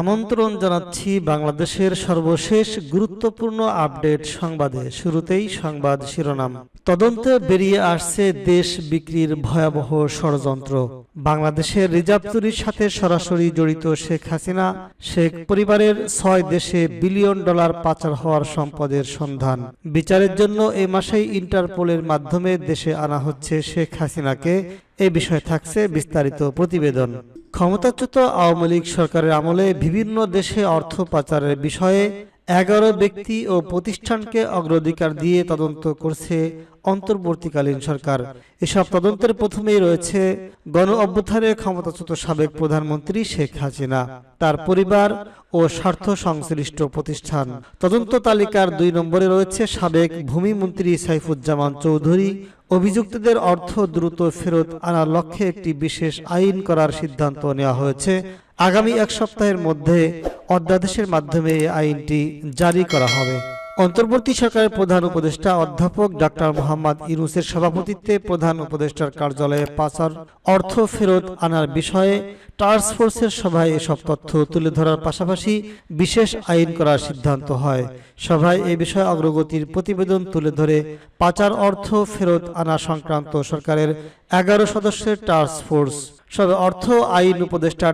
আমন্ত্রণ জানাচ্ছি বাংলাদেশের সর্বশেষ গুরুত্বপূর্ণ আপডেট সংবাদে। শুরুতেই সংবাদ শিরোনাম। তদন্তে বেরিয়ে আসছে দেশ বিক্রির ভয়াবহ ষড়যন্ত্র। বাংলাদেশের রিজার্ভ চুরির সাথে সরাসরি জড়িত শেখ হাসিনা, শেখ পরিবারের ছয় দেশে বিলিয়ন ডলার পাচার হওয়ার সম্পদের সন্ধান। বিচারের জন্য এই মাসেই ইন্টারপোলের মাধ্যমে দেশে আনা হচ্ছে শেখ হাসিনাকে। এ বিষয়ে থাকছে বিস্তারিত প্রতিবেদন। ক্ষমতাচ্যুত আওয়ামী লীগ সরকারের আমলে বিভিন্ন দেশে অর্থ পাচারের বিষয়ে এগারো ব্যক্তি ও প্রতিষ্ঠানকে অগ্রাধিকার দিয়ে তদন্ত করছে অন্তর্বর্তীকালীন সরকার। এসব তদন্তের প্রথমেই রয়েছে গণ অভ্যুত্থানের ক্ষমতাচ্যুত সাবেক প্রধানমন্ত্রী শেখ হাসিনা, তার পরিবার ও স্বার্থ সংশ্লিষ্ট প্রতিষ্ঠান। তদন্ত তালিকার দুই নম্বরে রয়েছে সাবেক ভূমিমন্ত্রী সাইফুজ্জামান চৌধুরী, অভিযুক্তদের অর্থ দ্রুত ফেরত আনার লক্ষ্যে একটি বিশেষ আইন করার সিদ্ধান্ত নেওয়া হয়েছে। আগামী এক সপ্তাহের মধ্যে অধ্যাদেশের মাধ্যমে এই আইনটি জারি করা হবে। অন্তর্বর্তী সরকারের প্রধান উপদেষ্টা অধ্যাপক ডাক্তার মোহাম্মদ ইউনুসের সভাপতিত্বে প্রধান উপদেষ্টার কার্যালয়ে পাচার, অর্থ ফেরত আনার বিষয়ে টাস্ক ফোর্সের সভায় এসব তথ্য তুলে ধরার পাশাপাশি বিশেষ আইন করার সিদ্ধান্ত হয়। সভায় এ বিষয়ে অগ্রগতির প্রতিবেদন তুলে ধরে পাচার অর্থ ফেরত আনা সংক্রান্ত সরকারের এগারো সদস্যের টাস্ক ফোর্স সবে অর্থ আইন উপদেষ্টা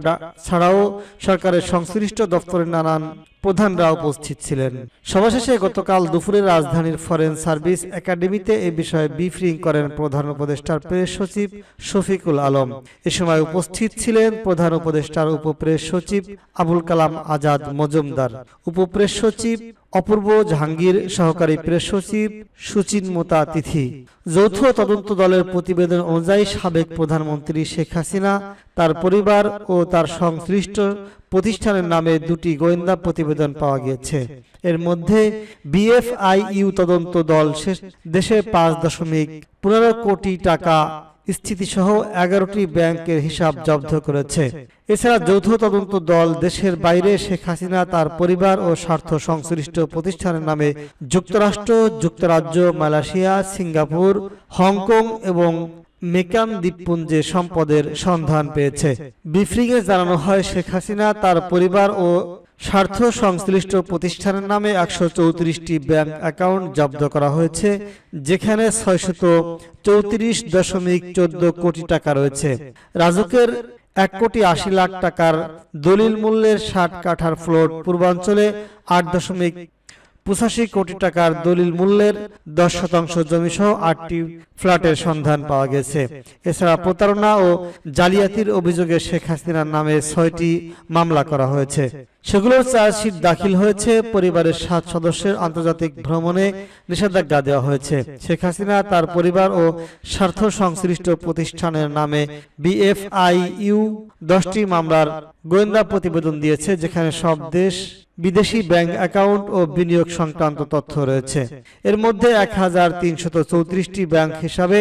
ছাড়াও সরকারের সংশ্লিষ্ট দপ্তরের নানান প্রধানরা উপস্থিত ছিলেন। সভা শেষে গতকাল দুপুরে রাজধানীর ফরেন সার্ভিস একাডেমিতে এ বিষয়ে ব্রিফিং করেন প্রধান উপদেষ্টার প্রেস সচিব শফিকুল আলম। এ সময় উপস্থিত ছিলেন প্রধান উপদেষ্টার উপপ্রেস সচিব আবুল কালাম আজাদ মজুমদার, উপপ্রেস সচিব অপূর্ব জাহাঙ্গীর, সহকারী প্রেস সচিব সুচিন্মতা তিথি যৌথ তদন্ত দলের প্রতিবেদন অনুযায়ী সাবেক প্রধানমন্ত্রী শেখ হাসিনা, তার পরিবার ও তার সংশ্লিষ্ট প্রতিষ্ঠানের নামে দুটি গোয়েন্দা প্রতিবেদন পাওয়া গিয়েছে। এর মধ্যে বিএফআইইউ তদন্ত দল দেশে পাঁচ দশমিক পনেরো কোটি টাকা স্থিতিসহ এগারোটি ব্যাংকের হিসাব জব্দ করেছে। এছাড়া যৌথ তদন্ত দল দেশের বাইরে শেখ হাসিনা, তার পরিবার ও স্বার্থ সংশ্লিষ্ট প্রতিষ্ঠানের নামে যুক্তরাষ্ট্র, যুক্তরাজ্য, মালয়েশিয়া, সিঙ্গাপুর, হংকং এবং মেকান দ্বীপপুঞ্জে সম্পদের সন্ধান পেয়েছে। ব্রিফিংয়ে জানানো হয়, শেখ হাসিনা, তার পরিবার ও স্বার্থ সংশ্লিষ্ট প্রতিষ্ঠানের নামে একশো চৌত্রিশটি ব্যাংক অ্যাকাউন্ট জব্দ করা হয়েছে, যেখানে ছয়শত চৌত্রিশ দশমিক চোদ্দ কোটি টাকা রয়েছে। রাজুকের এক কোটি আশি লাখ টাকার দলিল মূল্যের ষাট কাঠার ফ্লোট পূর্বাঞ্চলে আট দশমিক পঁচাশি কোটি টাকার দলিল মূল্যের দশ শতাংশ জমি সহ আটটি ফ্ল্যাটের সন্ধান পাওয়া গেছে। এছাড়া প্রতারণা ও জালিয়াতির অভিযোগে শেখ হাসিনার নামে ছয়টি মামলা করা হয়েছে। সেগুলোর চার্জশিট দাখিল হয়েছে, পরিবারের সাত সদস্যের আন্তর্জাতিক ভ্রমণে নিষেধাজ্ঞা দেওয়া হয়েছে। শেখ হাসিনা তার পরিবার ও স্বার্থ সংশ্লিষ্ট প্রতিষ্ঠানের নামে বিএফআইইউ দশটি মামলার গোয়েন্দা প্রতিবেদন দিয়েছে যেখানে সব দেশ বিদেশি ব্যাংক অ্যাকাউন্ট ও বিনিয়োগ সংক্রান্ত তথ্য রয়েছে। এর মধ্যে এক হাজার তিনশত চৌত্রিশটি ব্যাংক হিসাবে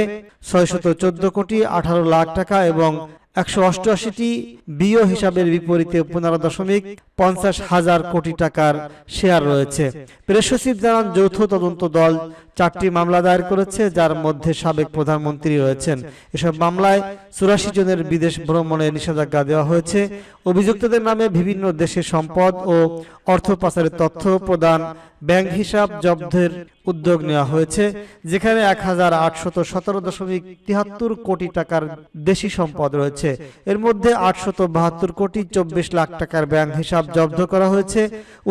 ছয়শত চোদ্দ কোটি আঠারো লাখ টাকা এবং একশো অষ্টআশিটি বিও হিসাবের বিপরীতে পনেরো দশমিক পঞ্চাশ হাজার কোটি টাকার শেয়ার রয়েছে। প্রেস জানান, যৌথ তদন্ত দল চারটি মামলা দায়ের করেছে, যার মধ্যে সাবেক প্রধানমন্ত্রী রয়েছেন। এসব মামলায় চুরাশি জনের বিদেশ ভ্রমণে নিষেধাজ্ঞা দেওয়া হয়েছে। অভিযুক্তদের নামে বিভিন্ন দেশে সম্পদ ও অর্থ পাচারের তথ্য প্রদান ব্যাংক হিসাব জব্দের উদ্যোগ নেওয়া হয়েছে, যেখানে এক হাজার আটশত সতেরো দশমিক তিয়াত্তর কোটি টাকার দেশি সম্পদ রয়েছে। এর মধ্যে আটশত বাহাত্তর কোটি চব্বিশ লাখ টাকার ব্যাংক হিসাব জব্দ করা হয়েছে।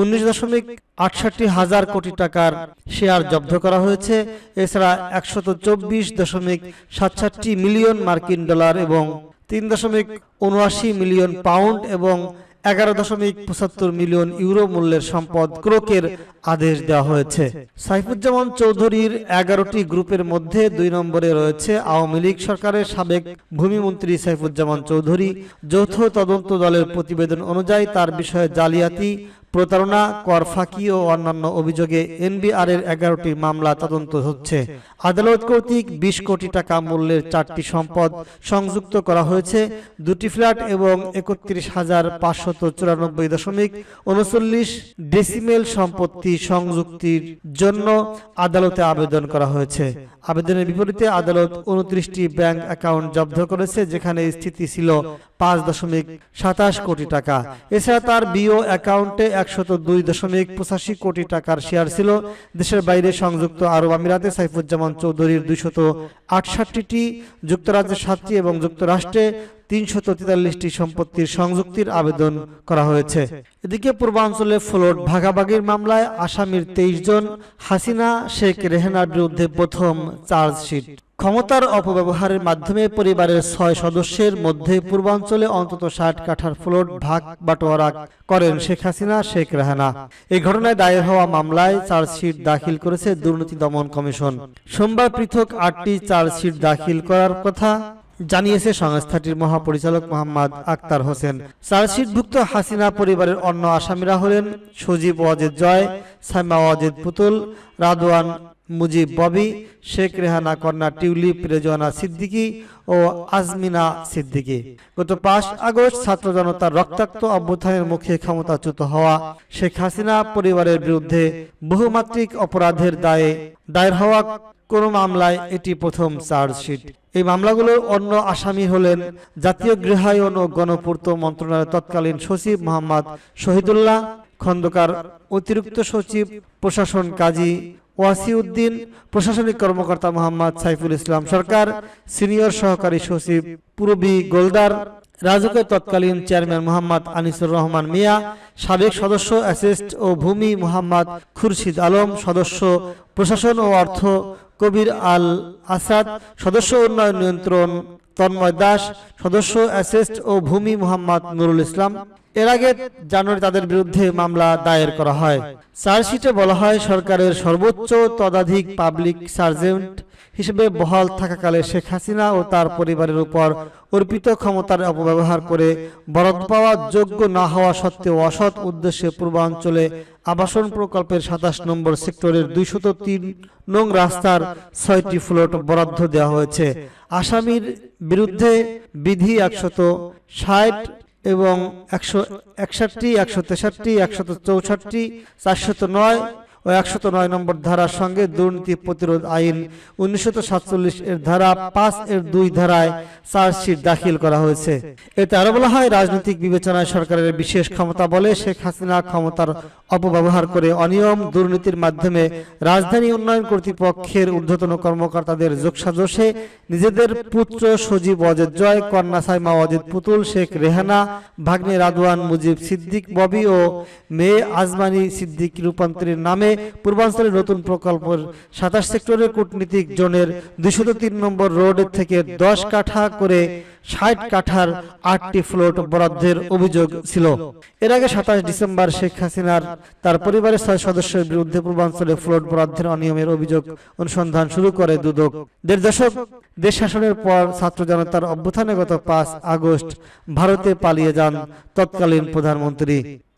উনিশ দশমিক আটষট্টি হাজার কোটি টাকার শেয়ার জব্দ করা হয়েছে। এছাড়া একশত চব্বিশ দশমিক সাতষট্টি মিলিয়ন মার্কিন ডলার এবং তিন দশমিক উনআশি মিলিয়ন পাউন্ড এবং এগারো দশমিক পঁচাত্তর মিলিয়ন ইউরো মূল্যের সম্পদ ক্রোকের আদেশ দেওয়া হয়েছে। সাইফুজ্জামান চৌধুরীর এগারোটি গ্রুপের মধ্যে দুই নম্বরে রয়েছে আওয়ামী লীগ সরকারের সাবেক ভূমিমন্ত্রী সাইফুজ্জামান চৌধুরী। যৌথ তদন্ত দলের প্রতিবেদন অনুযায়ী তার বিষয়ে জালিয়াতি প্রতারণা কর ফাঁকি ও অন্যান্য অভিযোগে এনবিআর এর এগারোটি মামলা তদন্ত হচ্ছে। আদালত কর্তৃক বিশ কোটি টাকা মূল্যের চারটি সম্পদ সংযুক্ত করা হয়েছে। দুটি ফ্ল্যাট এবং একত্রিশ হাজার পাঁচশত চুরানব্বই দশমিক উনচল্লিশ ডেসিমেল সম্পত্তি সংযুক্তির জন্য আদালতে আবেদন করা হয়েছে। আবেদনের বিপরীতে আদালত উনত্রিশটি ব্যাংক অ্যাকাউন্ট জব্দ করেছে, যেখানে স্থিতি ছিল পাঁচ দশমিক সাতাশ কোটি টাকা। এছাড়া তার বিও অ্যাকাউন্টে একশত দুই দশমিক পঁচাশি কোটি টাকার শেয়ার ছিল। দেশের বাইরে সংযুক্ত আরব আমিরাতে সাইফুজ্জামান চৌধুরীর দুইশত আটষট্টিটি যুক্তরাজ্যে সাতটি এবং যুক্তরাষ্ট্রে তিনশত তেতাল্লিশটি সম্পত্তির সংযুক্তির আবেদন করা হয়েছে। এদিকে পূর্বাঞ্চলে ফ্লোট ভাগাভাগির মামলায় আসামির তেইশ জন, হাসিনা, শেখ রেহানার বিরুদ্ধে প্রথম চার্জশিট। ক্ষমতার অপব্যবহারের মাধ্যমে পরিবারের ছয় সদস্যের মধ্যে পূর্বাঞ্চলে অন্তত ষাট কাঠার ফ্লোট ভাগ বাটোয়ারা করেন শেখ হাসিনা, শেখ রাহানা। এই ঘটনায় দায়ের হওয়া মামলায় চার্জশিট দাখিল করেছে দুর্নীতি দমন কমিশন। সোমবার পৃথক আটটি চার্জশিট দাখিল করার কথা জানিয়েছে সংস্থাটির মহাপরিচালক মোহাম্মদ আক্তার হোসেন। চার্জশিটভুক্ত হাসিনা পরিবারের অন্য আসামিরা হলেন সজীব ওয়াজেদ জয়, সাইমা ওয়াজেদ পুতুল, রাদওয়ান মুজিব ববি, শেখ রেহানা কন্যা টিউলিপ, রেজওয়ানা সিদ্দিকী ও আজমিনা সিদ্দিকী। গত পাঁচ আগস্ট ছাত্র জনতার রক্তাক্ত অভ্যুত্থানের মুখে ক্ষমতাচ্যুত হওয়া শেখ হাসিনা পরিবারের বিরুদ্ধে বহুমাত্রিক অপরাধের দায়ে দায়ের হওয়া কোন মামলায় এটি প্রথম চার্জশিট। এই মামলাগুলোর অন্য আসামি হলেন জাতীয় গৃহায়ন ও গণপূর্ত মন্ত্রণালয়ের তৎকালীন সচিব মোহাম্মদ শহীদুল্লাহ, খন্দকার অতিরিক্ত সচিব প্রশাসন কাজী ওয়াসিউদ্দিন, প্রশাসনিক কর্মকর্তা মোহাম্মদ সাইফুল ইসলাম সরকার, সিনিয়র সহকারী সচিব পূর্বী গোলদার রাজুকের তৎকালীন চেয়ারম্যান মোহাম্মদ আনিসুর রহমান মিয়া, সাবেক সদস্য অ্যাসিস্ট ও ভূমি মোহাম্মদ খুরশিদ আলম, সদস্য প্রশাসন ও অর্থ কবির আল আসাদ সদস্য উন্নয়ন নিয়ন্ত্রণ, তন্ময় দাস, সদস্য অ্যাসেস্ট ও ভূমি মোহাম্মদ নুরুল ইসলাম। এর আগে জানুয়ারি তাদের বিরুদ্ধে মামলা দায়ের করা হয়। চার্জশিটে বলা হয়, সরকারের সর্বোচ্চ তদাধিক পাবলিক সার্জেন্ট হিসেবে বহাল থাকাকালে শেখ হাসিনা ও তার পরিবারের উপর অর্পিত ক্ষমতার অপব্যবহার করে বরাদ্দ পাওয়া যোগ্য না হওয়া সত্ত্বেও অসৎ উদ্দেশ্যে পূর্বাঞ্চলে আবাসন প্রকল্পের সাতাশ নম্বর সেক্টরের দুইশত তিন নং রাস্তার ছয়টি ফ্লোট বরাদ্দ দেওয়া হয়েছে। আসামির বিরুদ্ধে বিধি একশত ষাট এবং একশো একষট্টি, একশো তেষট্টি, একশত চৌষট্টি, চারশত নয় ও একশত নয় নম্বর ধারার সঙ্গে দুর্নীতি প্রতিরোধ আইন উনিশশো সাতচল্লিশ এর ধারা পাঁচ এর দুই ধারায় চার্জশিট দাখিল করা হয়েছে। এতে আরও বলা হয়, রাজনৈতিক বিবেচনায় সরকারের বিশেষ ক্ষমতা বলে শেখ হাসিনা ক্ষমতার অপব্যবহার করে অনিয়ম দুর্নীতির মাধ্যমে রাজধানী উন্নয়ন কর্তৃপক্ষের ঊর্ধ্বতন কর্মকর্তাদের যোগসাজশে নিজেদের পুত্র সজীব অজেদ জয়, কন্যা সাইমা অজিত পুতুল, শেখ রেহানা, ভাগ্নে রাদওয়ান মুজিব সিদ্দিক ববি ও মেয়ে আজমানি সিদ্দিক রূপান্তরের নামে পূর্বাঞ্চলের নতুন প্রকল্পের সাতাশ সেক্টরের কূটনীতিক জোনের দুইশত তিন নম্বর রোড থেকে দশ কাঠা করে ষাট কাঠার আটটি ফ্লোট বরাদ্দের অভিযোগ ছিল। এর আগে সাতাশ ডিসেম্বর শেখ হাসিনার তার পরিবারের ছয় সদস্যের বিরুদ্ধে পূর্বাঞ্চলে ফ্লোট বরাদ্দের অনিয়মের অভিযোগ অনুসন্ধান শুরু করে দুদক। দেড় দশক দেশ শাসনের পর ছাত্র জনতার অভ্যুত্থানে গত পাঁচ আগস্ট ভারতে পালিয়ে যান তৎকালীন প্রধানমন্ত্রী।